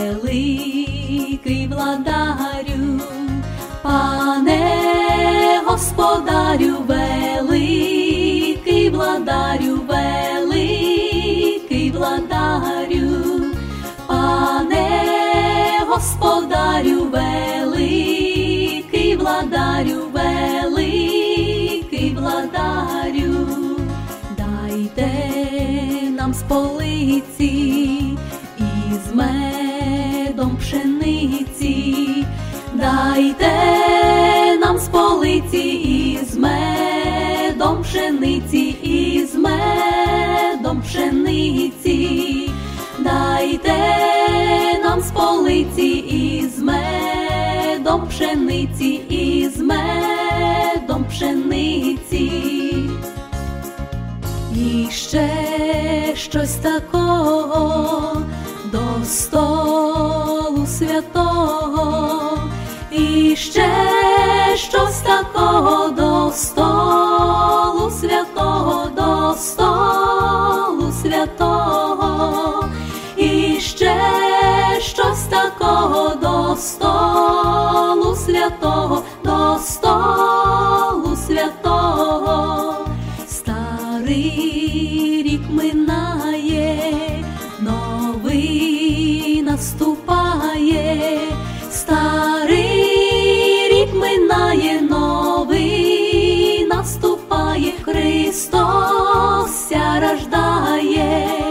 великий владарю, пане господарю, великий владарю, великий владарю, пане господарю, великий владарю, великий владарю, дайте нам з полиці із медом пшениці, дайте нам з полиці із медом пшениці, із медом пшениці, дайте нам з полиці із медом пшениці, із медом пшениці. І ще щось такого до столу святого, і ще щось такого до столу святого, до столу святого, і ще щось такого до столу святого, до столу святого. Старий рік минає, новий наступає, yeah.